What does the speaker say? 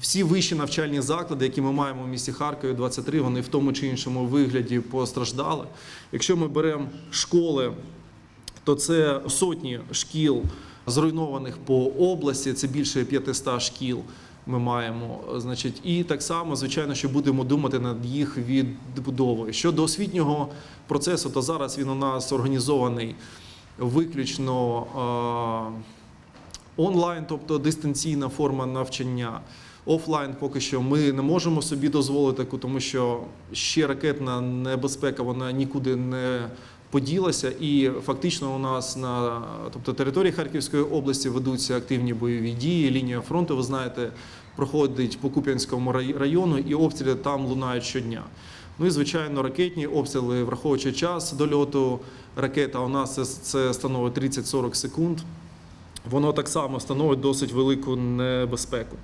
Всі вищі навчальні заклади, які ми маємо в місті Харкові, 23, вони в тому чи іншому вигляді постраждали. Якщо ми беремо школи, то це сотні шкіл зруйнованих по області, це більше 500 шкіл. Ми маємо, значить, і так само, звичайно, що будемо думати над їх відбудовою. Щодо освітнього процесу, то зараз він у нас організований виключно онлайн, тобто дистанційна форма навчання. Офлайн поки що ми не можемо собі дозволити тому що ще ракетна небезпека вона нікуди не поділася, і фактично у нас на тобто території Харківської області ведуться активні бойові дії. Лінія фронту, ви знаєте, проходить по Куп'янському рай- району, і обстріли там лунають щодня. Ну і звичайно, ракетні обстріли, враховуючи час дольоту ракета, у нас це, це становить 30-40 секунд. Воно так само становить досить велику небезпеку.